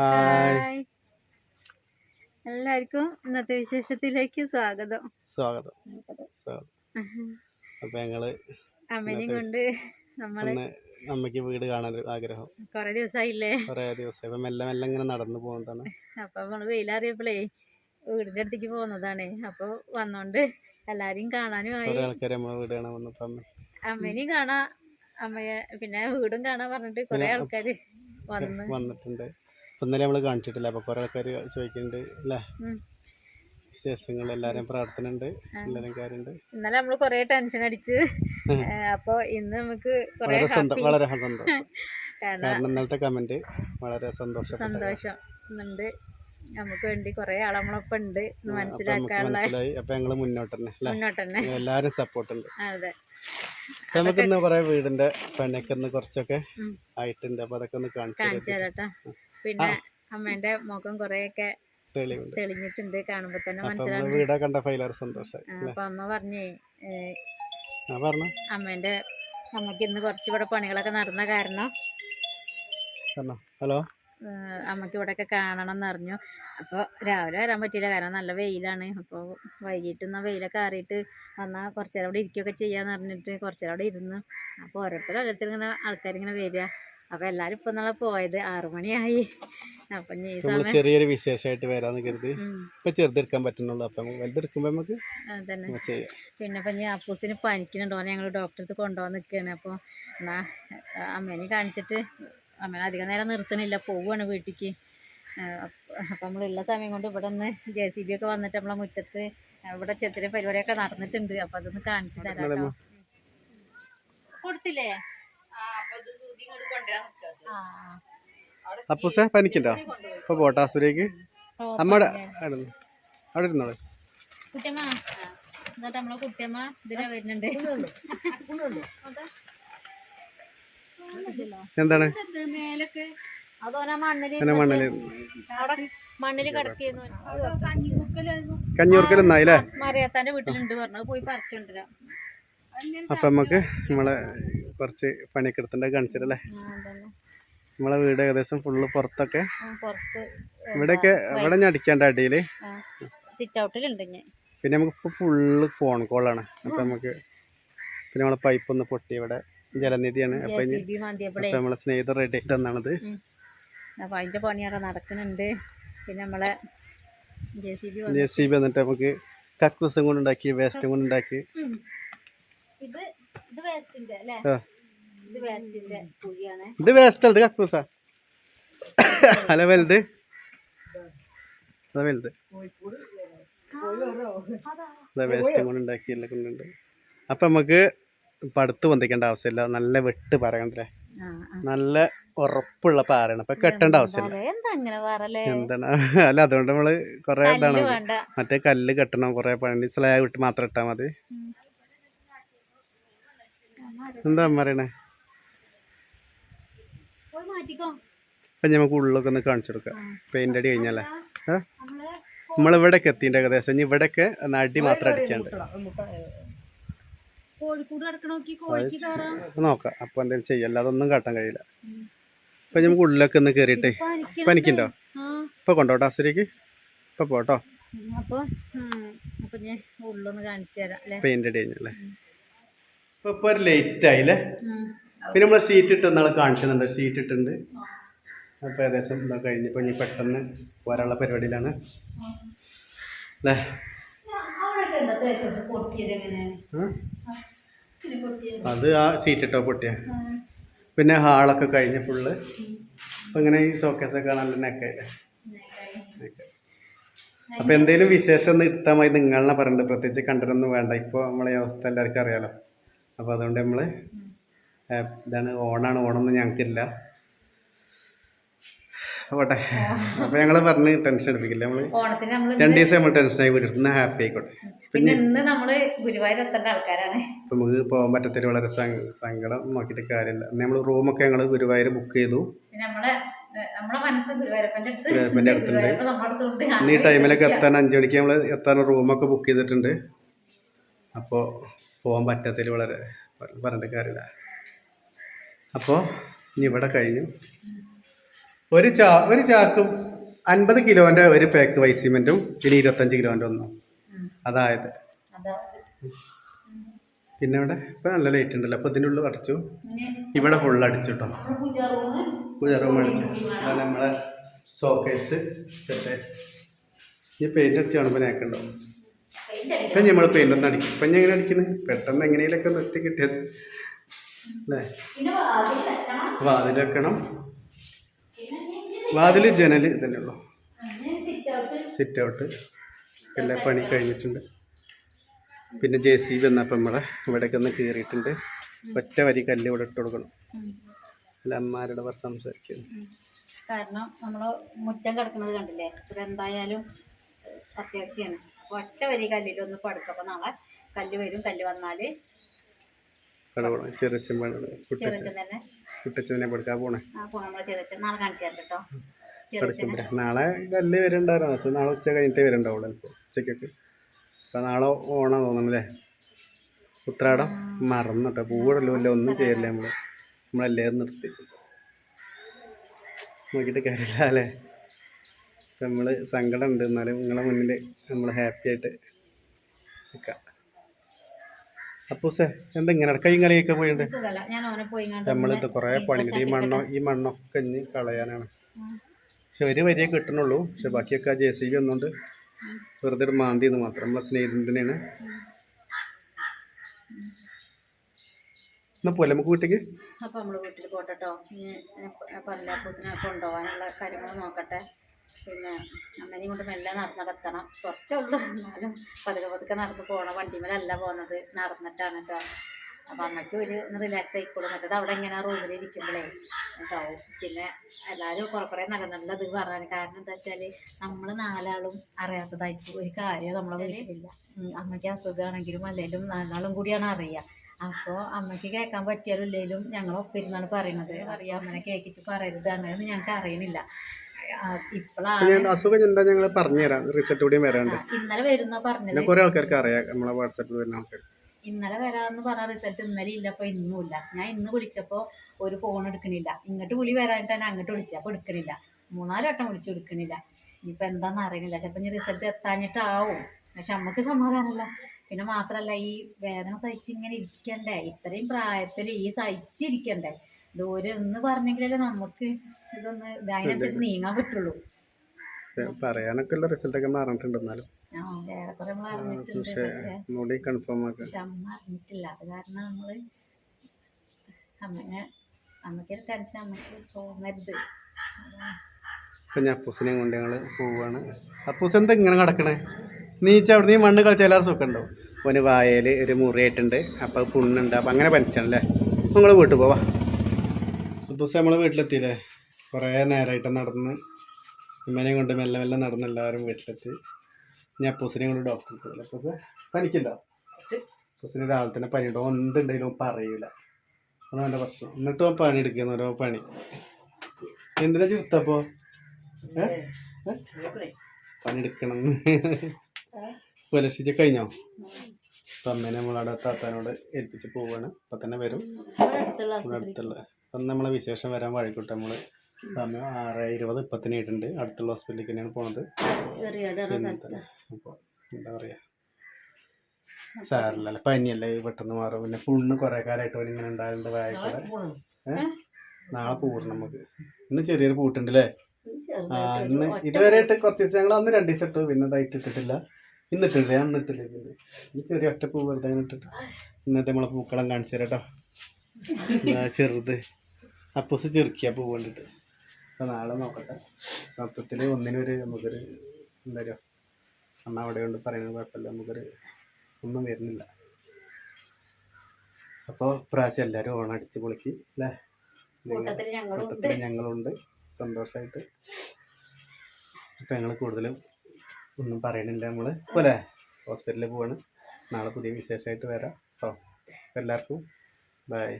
Hi എല്ലാവർക്കും ഇന്നത്തെ വിശേഷത്തിലേക്ക് സ്വാഗതം. സ്വാഗതം. അപ്പൊ ഞങ്ങൾ അമ്മനെയും കൊണ്ട് നമ്മൾ അമ്മയ്ക്ക് വീട് കാണാൻ ആഗ്രഹം. കൊറേ ദിവസായില്ലേ? കൊറേ ദിവസം ഇപ്പൊ മെല്ലെ മെല്ലെ ഇങ്ങനെ നടന്നു പോകുന്നതാണ്. അപ്പൊ നമ്മൾ വെയിലറിയപ്പോഴേ വീടിന്റെ അടുത്തേക്ക് പോകുന്നതാണ്. അപ്പൊ വന്നോണ്ട് എല്ലാരെയും കാണാനും ആയി. ആൾക്കാരെ നമ്മളെ വീട് കാണാൻ വന്നപ്പോ അമ്മേനെയും കാണാ. അമ്മയെ പിന്നെ വീടും കാണാൻ പറഞ്ഞിട്ട് കൊറേ ആൾക്കാര് വന്ന്. വന്നിട്ടുണ്ട്. അപ്പൊ ഇന്നലെ നമ്മൾ കാണിച്ചിട്ടില്ല? അപ്പൊ കുറെ ആൾക്കാർ ചോദിക്കുന്നുണ്ട് അല്ലേ. വിശേഷങ്ങൾ എല്ലാരും പ്രാർത്ഥന ഉണ്ട് എല്ലാരും കാര്യമുണ്ട്. ഇന്നലെ നമ്മൾ കൊറേ ടെൻഷൻ അടിച്ച് അപ്പോൾ അപ്പൊ ഇന്ന് നമുക്ക് വളരെ സന്തോഷം വളരെ സന്തോഷം. കാരണം ഇന്നലത്തെ കമന്റ് വളരെ സന്തോഷം സന്തോഷം. ഉണ്ട് നമുക്ക് വേണ്ടി കൊറേ നമ്മളൊപ്പം ഉണ്ട് മനസ്സിലാക്കാനുള്ള മനസ്സിലായി. അപ്പൊ ഞങ്ങൾ മുന്നോട്ട് തന്നെ മുന്നോട്ട് തന്നെ എല്ലാരും സപ്പോർട്ട് ഉണ്ട്. അതെ. നമുക്ക് ഇന്ന് കുറെ വീടിന്റെ പണിയൊക്കെ കുറച്ചൊക്കെ. ആയിട്ടുണ്ട്. അപ്പൊ അതൊക്കെ ഒന്ന് കാണിച്ചു തരാട്ടാ. പിന്നെ അമ്മേന്റെ മുഖം കൊറേയൊക്കെ തെളിഞ്ഞിട്ടുണ്ട് കാണുമ്പോ തന്നെ മനസ്സിലാവും അപ്പൊ അമ്മ പറഞ്ഞേ അമ്മേന്റെ അമ്മയ്ക്ക് ഇന്ന് കുറച്ച് ഇവിടെ പണികളൊക്കെ നടന്ന കാരണം ഹലോ? അമ്മയ്ക്ക് ഇവിടെയൊക്കെ കാണണം എന്ന് അറിഞ്ഞു. അപ്പോൾ രാവിലെ വരാൻ പറ്റിയില്ല കാരണം നല്ല വെയിലാണ്. അപ്പോൾ വൈകിട്ട് എന്നാൽ വെയിലൊക്കെ ആറിയിട്ട് വന്നാൽ കുറച്ചേരം അവിടെ ഇരിക്കുകയൊക്കെ ചെയ്യാന്ന് പറഞ്ഞിട്ട് കുറച്ചേരം അവിടെ ഇരുന്നു. അപ്പോൾ ഓരോരുത്തർ ഓരോരുത്തർ ഇങ്ങനെ ആൾക്കാരിങ്ങനെ വരിക. അപ്പോൾ എല്ലാവരും ഇപ്പം നാളെ പോയത് ആറു മണിയായി. അപ്പം ഇനി ഈ സമയം ചെറിയൊരു വിശേഷമായിട്ട് വരാന്ന് കരുതി. ഇപ്പൊ ചെറുതെടുക്കാൻ പറ്റുന്നുള്ളൂ. അപ്പൊ നമുക്ക് വലുതെടുക്കുമ്പോ നമുക്ക് പിന്നെ ഇപ്പം അപ്പൂസിന് പനിക്കുന്നുണ്ടോ. ഞങ്ങൾ ഡോക്ടറെ അടുത്ത് കൊണ്ടുപോകാൻ നിൽക്കുകയാണ് അപ്പോൾ എന്നാ അമ്മേനെ കാണിച്ചിട്ട് അമ്മേനെ അധികം നേരം നിർത്തണില്ല പോവുകയാണ് വീട്ടിലേക്ക് അപ്പം നമ്മളുള്ള സമയം കൊണ്ട് ഇവിടെ നിന്ന് ജെ സി ബി ഒക്കെ വന്നിട്ട് നമ്മളെ മുറ്റത്ത് ഇവിടെ ചെറിയ ചെറിയ പരിപാടിയൊക്കെ നടന്നിട്ടുണ്ട്. അപ്പം അതൊന്ന് കാണിച്ചു തരാം. കൊടുത്തില്ലേ? അപ്പൂസേ പനിക്കണ്ടോ? അപ്പൊ പോട്ടെ ആസുരേക്ക് അമ്മടെ. അവിടെ ഇരുന്നോളെ. കുട്ടിയമ്മ എന്നിട്ട് നമ്മളെ കുട്ടിയമ്മ ഇതിലാ വരുന്നുണ്ട്. എന്താണ്? മണ്ണിൽ മണ്ണിൽ അവിടെ മണ്ണിൽ കിടക്കിയെന്നു കഞ്ഞൂർക്കൽ മറിയാത്താന്റെ വീട്ടിലുണ്ട് പറഞ്ഞു. പോയി പറിച്ചുകൊണ്ടിരാം അപ്പൊ നമുക്ക് നമ്മളെ കുറച്ച് പണിയൊക്കെ എടുത്തിട്ട് കാണിച്ചിട്ടല്ലേ നമ്മളെ വീട് ഏകദേശം ഫുള്ള് പുറത്തൊക്കെ. പുറത്ത് ഇവിടെയൊക്കെ ഇവിടെ ഞാൻ അടിക്കാണ്ട് ഞാൻ പിന്നെ നമുക്ക് ഇപ്പൊ ഫുള്ള് ഫോൺ കോളാണ് അപ്പൊ നമുക്ക് പിന്നെ നമ്മളെ പൈപ്പ് ഒന്ന് പൊട്ടി ഇവിടെ. ജലനിധിയാണ്. അപ്പം അപ്പൊ നമ്മളെ സ്നേഹിതർ റെഡി ആയിട്ട് തന്നാണത്. അപ്പൊ അതിന്റെ പണി അവിടെ നടക്കുന്നുണ്ട്. പിന്നെ നമ്മളെ ജെ സി ബി വന്നിട്ട് നമുക്ക് കക്കൂസും കൊണ്ടുണ്ടാക്കി വേസ്റ്റും കൊണ്ട് ഉണ്ടാക്കി. ഇത് ഇത് വേസ്റ്റിന്റെ അല്ലേ. ഇത് വേസ്റ്റിന്റെ കുഴിയാണ്. ഇത് വേസ്റ്റ് അത് കക്കൂസാ. അല്ല വലുത്. അതാ വലുത്. വേസ്റ്റ് കൊണ്ട് കൊണ്ടുണ്ട് അപ്പൊ നമുക്ക് പടുത്ത് പൊന്തിക്കേണ്ട ആവശ്യമില്ല. നല്ല വെട്ട് പറയണ്ടല്ലേ നല്ല ഉറപ്പുള്ള പാറയാണ്. അപ്പൊ കെട്ടേണ്ട ആവശ്യമില്ല. എന്താണ്? അല്ല അതുകൊണ്ട് നമ്മൾ കൊറേ ഇതാണ്. മറ്റേ കല്ല് കെട്ടണം കൊറേ പണി. സ്ലാബ് ഇട്ട് മാത്രം ഇട്ടാ മതി. എന്താ പറയണേ? അപ്പൊ നമുക്ക് ഉള്ളൊക്കെ ഒന്ന് കാണിച്ചു കൊടുക്കാം. പെയിന്റ് അടി കഴിഞ്ഞല്ലേ? ഏ? നമ്മൾ നമ്മളിവിടേക്ക് എത്തിന്റെ ഏകദേശം. ഇനി ഇവിടേക്ക് ഒന്ന് അടി മാത്രം അടിക്കാണ്ട്. നോക്കി അപ്പൊ എന്തെങ്കിലും ചെയ്യല്ല അതൊന്നും കാട്ടാൻ കഴിയില്ല. അപ്പൊ നമുക്ക് ഉള്ളിലൊക്കെ ഒന്ന് കയറിയിട്ടേ പനിക്കണ്ടോ? ഇപ്പൊ കൊണ്ടോട്ടോ അസുരേക്ക് ഇപ്പൊ പോട്ടോ. അപ്പൊ ഉം, അപ്പൊ ഞാൻ ഉള്ളൊന്ന് കാണിച്ചു തരാം പെയിന്റ് അടി കഴിഞ്ഞല്ലേ? ഇപ്പൊ ഇപ്പൊ ഒരു ലേറ്റ് ആയില്ലേ പിന്നെ നമ്മൾ സീറ്റ് ഇട്ട് നാളെ കാണിച്ചിട്ടുണ്ട് ഷീറ്റ് ഇട്ടുണ്ട് അപ്പോൾ ഏകദേശം ഇതാ കഴിഞ്ഞപ്പോൾ ഇനി പെട്ടെന്ന് പോരാനുള്ള പരിപാടിയിലാണ്. അല്ലേ? അത് ആ സീറ്റ് ഇട്ടോ പൊട്ടിയ? പിന്നെ ഹാളൊക്കെ കഴിഞ്ഞ് ഫുള്ള് അപ്പം ഇങ്ങനെ ഈ ഷോക്കേസൊക്കെ നല്ല നെക്കായില്ലേ അപ്പോൾ എന്തെങ്കിലും വിശേഷം ഒന്ന് മതി നിങ്ങളെ പറഞ്ഞിട്ട് പ്രത്യേകിച്ച് കണ്ടിട്ടൊന്നും വേണ്ട. ഇപ്പോൾ നമ്മളെ അവസ്ഥ എല്ലാവർക്കും അറിയാലോ. അപ്പോൾ അതുകൊണ്ട് നമ്മൾ ഇതാണ് ഓണാണ്. ഓണമൊന്നും ഞങ്ങൾക്കില്ല. പോട്ടെ അപ്പോൾ ഞങ്ങൾ പറഞ്ഞ് ടെൻഷൻ എടുപ്പിക്കില്ല. നമ്മൾ നമ്മൾ രണ്ട് ദിവസം നമ്മൾ ടെൻഷൻ ആയി വീട്ടിൽ ഹാപ്പി ആയിക്കോട്ടെ. പിന്നെ ഇന്ന് നമ്മൾ ഗുരുവായൂർ എത്തേണ്ട ആൾക്കാരാണ്. ഇപ്പം നമുക്ക് പോകാൻ പറ്റത്തില്ല. വളരെ സങ്ക- സങ്കടം നോക്കിയിട്ട് കാര്യമില്ല. നമ്മൾ റൂമൊക്കെ ഞങ്ങൾ ഗുരുവായൂർ ബുക്ക് ചെയ്തു. ഗുരുവായൂരപ്പന്റെ അടുത്തുണ്ട്. ഇന്ന് ഈ ടൈമിലൊക്കെ എത്താൻ അഞ്ച് മണിക്ക് നമ്മൾ എത്താൻ റൂമൊക്കെ ബുക്ക് ചെയ്തിട്ടുണ്ട്. അപ്പോൾ പോകാൻ പറ്റത്തില്ല വളരെ പറഞ്ഞിട്ട് കാര്യമില്ല. അപ്പോൾ ഇനി ഇവിടെ കഴിഞ്ഞു. ഒരു ചാ ഒരു ചാക്കും അൻപത് കിലോന്റെ ഒരു പാക്ക് വൈസിമെന്റും ഇനി ഇരുപത്തഞ്ച് കിലോന്റെ ഒന്നും. അതായത്. അതാ പിന്നെ ഇവിടെ ഇപ്പൊ നല്ല ലൈറ്റ് ഉണ്ടല്ലോ. അപ്പൊ ഇതിന്റെ ഉള്ളിൽ അടച്ചു. ഇവിടെ ഫുൾ അടിച്ചു കേട്ടോ പൂജ റൂം അടിച്ചു. നമ്മളെ സോക്കേസ് സെറ്റ് ഈ പെയിന്റ് അടിച്ച് കാണുമ്പോൾ നേക്കുണ്ടാവും ഇപ്പം നമ്മൾ പെയിന്റൊന്നും അടിക്കും. ഇപ്പം എങ്ങനെ അടിക്കുന്നത് പെട്ടെന്ന് എങ്ങനെയൊക്കെ നിർത്തി കിട്ടിയത്? അല്ലേ? വാതിൽ വെക്കണം. വാതിൽ ജനൽ ഇതന്നെ ഉള്ളൂ. സിറ്റ് ഔട്ട് എല്ലാ പണി കഴിഞ്ഞിട്ടുണ്ട്. പിന്നെ ജെ സി ബി വന്നപ്പോൾ നമ്മളെ ഇവിടേക്ക് ഒന്ന് കയറിയിട്ടുണ്ട് ഒറ്റ വരി കല്ല് ഇവിടെ ഇട്ട് കൊടുക്കണം. അല്ല അമ്മമാരുടെ പറ സംസാരിക്കുന്നു കാരണം നമ്മൾ മുറ്റം കിടക്കുന്നത് കണ്ടില്ലേ? ഇത് എന്തായാലും അത്യാവശ്യമാണ് ഒറ്റ വരി കല്ലിലൊന്ന് പടുക്കും അപ്പോൾ നാളെ കല്ല് വരും. കല്ല് വന്നാൽ കടവണം ചെറിയച്ചൻ വേണം കുട്ടച്ചൻ. ചെറിയച്ചൻ തന്നെ. കുട്ടച്ചനെ കൊടുക്കാൻ പോണേ. ആ പോണം നമ്മളെ ചെറിയച്ചൻ നാളെ കാണിച്ചു തരാം കേട്ടോ. നാളെ കല്ല് വരുന്നുണ്ടായിരുന്നു നാളെ ഉച്ച കഴിഞ്ഞിട്ട് വരുന്നുണ്ടാവുള്ളൂ ചിലപ്പോൾ ഉച്ചക്കൊക്കെ അപ്പം നാളെ ഓണം തോന്നണല്ലേ? ഉത്രാടം മറന്നു കേട്ടോ. പൂവിടല്ലോ ഇല്ല ഒന്നും ചെയ്യല്ലേ നമ്മൾ നമ്മളല്ലേ നിർത്തി. നോക്കിയിട്ട് കാര്യമില്ല അല്ലേ? നമ്മൾ സങ്കടം ഉണ്ട് എന്നാലും നിങ്ങളെ മുന്നിൽ നമ്മൾ ഹാപ്പി ആയിട്ട് നിൽക്കാം അപ്പൂസേ എന്താ ഇങ്ങനെ കൈയും കറിയൊക്കെ പോയിണ്ട്? നമ്മളിത് കുറേ പണിയുണ്ട് ഈ മണ്ണോ ഈ മണ്ണൊക്കെ ഇനി കളയാനാണ്. പക്ഷെ ഒരു വരിയെ കിട്ടണുള്ളൂ. പക്ഷെ ബാക്കിയൊക്കെ ജെ സി ബി ഒന്നുകൊണ്ട് വെറുതെ ഒരു മാന്തി എന്ന് മാത്രം. നമ്മളെ സ്നേഹിതനാണ് എന്നാ പോലെ നമുക്ക് വീട്ടിലേക്ക്? അപ്പൊ നമ്മൾ വീട്ടിൽ പോട്ടെട്ടോ. പല്ലാപ്പൂസിനെ കൊണ്ടുപോകാനുള്ള കാര്യങ്ങൾ നോക്കട്ടെ. പിന്നെ അമ്മനെയും കൊണ്ട് മെല്ലെ നടന്നെത്തണം കുറച്ചേ ഉള്ളൂ. എന്നാലും പതുക്കെ പതുക്കെ നടന്ന് പോകണം വണ്ടിമേലല്ല പോകുന്നത് നടന്നിട്ടാണ് കേട്ടോ അപ്പം അമ്മയ്ക്ക് ഒരു റിലാക്സ് ആയിക്കോളും. മറ്റേത് അവിടെ ഇങ്ങനെ റൂമിൽ ഇരിക്കുമ്പോഴേ ട്ടോ പിന്നെ എല്ലാവരും കുറെ കുറേ നല്ല നല്ലത് പറഞ്ഞു കാരണം എന്താ വെച്ചാൽ നമ്മൾ നാലാളും അറിയാത്തതായിട്ട് ഒരു കാര്യം നമ്മളെ വീട്ടിലില്ല. അമ്മയ്ക്ക് അസുഖമാണെങ്കിലും അല്ലെങ്കിലും നാലാളും കൂടിയാണ് അറിയുക അപ്പോൾ അമ്മയ്ക്ക് കേൾക്കാൻ പറ്റിയാലും ഇല്ലെങ്കിലും ഞങ്ങൾ ഇരുന്നാണ് പറയണത്. അറിയാം അമ്മനെ കേൾക്കിച്ച് പറയരുത്. അങ്ങനെയൊന്നും ഞങ്ങൾക്ക് അറിയണില്ല. ഞാൻ അസുഖം എന്താ ഞങ്ങൾ പറഞ്ഞുതരാം. റിസൾട്ട് കൂടി വരാണ്ട്. ഇന്നലെ വരുന്ന പറഞ്ഞത്. കുറേ ആൾക്കാർക്ക് അറിയാം. നമ്മളെ വാട്സാപ്പിൽ വരുന്ന ആൾക്കാർ ഇന്നലെ വരാമെന്ന് പറഞ്ഞ റിസൾട്ട് ഇന്നലെ ഇല്ല അപ്പൊ ഇന്നും ഇല്ല ഞാൻ ഇന്ന് വിളിച്ചപ്പോ ഒരു ഫോൺ എടുക്കണില്ല. ഇങ്ങോട്ട് വിളി വരാനായിട്ട് തന്നെ അങ്ങോട്ട് വിളിച്ചു. അപ്പൊ എടുക്കണില്ല. മൂന്നാൽ വട്ടം വിളിച്ചു എടുക്കണില്ല. ഇനിയിപ്പോൾ എന്താണെന്ന് അറിയണില്ല. ചിലപ്പോ ഇനി റിസൾട്ട് എത്താഞ്ഞിട്ടാവും. പക്ഷെ നമുക്ക് സമാധാനമല്ല പിന്നെ മാത്രല്ല ഈ വേദന സഹിച്ച് ഇങ്ങനെ ഇരിക്കണ്ടേ? ഇത്രയും പ്രായത്തിൽ ഈ സഹിച്ചിരിക്കണ്ടേ? ദൂരം എന്ന് പറഞ്ഞെങ്കിലല്ലേ നമുക്ക് ഇതൊന്ന് ഇത് അതിനനുസരിച്ച് നീങ്ങാൻ പറ്റുള്ളൂ. പറയാനൊക്കെ ഉള്ള റിസൾട്ടൊക്കെ മാറിയിട്ടുണ്ട് എന്നാലും. പക്ഷേ ഒന്നുകൂടി കൺഫേം ആക്കാം പക്ഷെ അമ്മ അറിഞ്ഞിട്ടില്ല. അത് കാരണം നമ്മൾ അമ്മനെ അമ്മയ്ക്കൊരു ടെൻഷൻ അമ്മയ്ക്ക് തോന്നരുത്. ഇപ്പം ഞാൻ അപ്പൂസിനെയും കൊണ്ട് ഞങ്ങൾ അപ്പൂസ് എന്താ ഇങ്ങനെ കിടക്കണേ നീച്ച അവിടെ നീ മണ്ണ് കളിച്ച എല്ലാവരും സുഖമുണ്ടോ ഓന് വായയിൽ ഒരു മുറിയായിട്ടുണ്ട്. അപ്പോൾ പുണ്ണുണ്ട്. അപ്പം അങ്ങനെ പനിച്ചാണല്ലേ? നിങ്ങൾ വീട്ടിൽ പോവാ. അപ്പൂസ് നമ്മൾ വീട്ടിലെത്തിയില്ലേ? കുറേ നേരമായിട്ട് നടന്ന് ഉമ്മനെയും കൊണ്ട് മെല്ലെ മെല്ലെ നടന്ന് എല്ലാവരും വീട്ടിലെത്തി. ഇനി അപ്പൂസിനെയും കൊണ്ട് ഡോക്ടർക്ക് പോകില്ല അപ്പൂസ് പനിക്കുണ്ടോ? അപ്പൂസിന് രാവിലെ തന്നെ പനിയുണ്ടോ എന്തുണ്ടെങ്കിലും പറയൂല. അതാണ് എന്റെ പ്രശ്നം. എന്നിട്ട് അവൻ പണി എടുക്കുന്ന ഓരോ പണി. എന്തിനാ ചുരുത്തപ്പോ പണി എടുക്കണം. പുലർഷിച്ച് കഴിഞ്ഞോ? അപ്പം അമ്മേനെ നമ്മളവിടെ താത്താനോട് ഏൽപ്പിച്ച് പോവാണ്. അപ്പം തന്നെ വരും. അടുത്തുള്ള അപ്പം നമ്മളെ വിശേഷം വരാൻ വഴിക്കൂട്ടെ നമ്മൾ സമയം ആറ് ഇരുപത് ഇപ്പത്തിന് ആയിട്ടുണ്ട്. അടുത്തുള്ള ഹോസ്പിറ്റലിലേക്ക് തന്നെയാണ് പോണത്. അപ്പോൾ എന്താ പറയുക സാറില്ലല്ലേ പനിയല്ലേ പെട്ടെന്ന് മാറും. പിന്നെ പുണ്ണ് കുറേ കാലമായിട്ട് ഇങ്ങനെ ഉണ്ടാകുന്നുണ്ട് വായക്കൂടെ. ഏഹ് നാളെ പൂർണം നമുക്ക്. ഇന്ന് ചെറിയൊരു പൂട്ടുണ്ട് അല്ലേ? ആ ഇന്ന് ഇതുവരെ ഇട്ട് കുറച്ച് ദിവസം ഞങ്ങൾ അന്ന് രണ്ട് ദിവസം ഇട്ടു. പിന്നെ ഇതായിട്ട് ഇട്ടിട്ടില്ല. ഇന്ന് ഇട്ടിട്ടില്ല. ഞാൻ ഇന്ന് ഇട്ടില്ല. പിന്നെ ഈ ചെറിയ ഒറ്റ പൂ വെറുതെ അങ്ങനെ ഇട്ടിട്ട്. ഇന്നത്തെ നമ്മളെ പൂക്കളം കാണിച്ചു തരാം കേട്ടോ ഇതാ ചെറുത്. അപ്പൂസ് ചെറുക്കിയ പൂ കണ്ടിട്ട്. അപ്പം നാളെ നോക്കട്ടെ. സത്യത്തിൽ ഒന്നിനൊരു നമുക്കൊരു എന്താ പറയുക അമ്മ അവിടെ കൊണ്ട് പറയുന്നത് കുഴപ്പമില്ല. നമുക്കൊരു ഒന്നും വരുന്നില്ല. അപ്പോൾ പ്രാവശ്യം എല്ലാവരും ഓണം അടിച്ച് പൊളിക്ക് അല്ലേ? കൂട്ടത്തിൽ ഞങ്ങളുണ്ട്. സന്തോഷമായിട്ട് അപ്പം ഞങ്ങൾ കൂടുതലും ഒന്നും പറയണില്ല നമ്മൾ പോലെ ഹോസ്പിറ്റലിൽ പോവാണ്. നാളെ പുതിയ വിശേഷമായിട്ട് വരാം. കേട്ടോ എല്ലാവർക്കും ബൈ.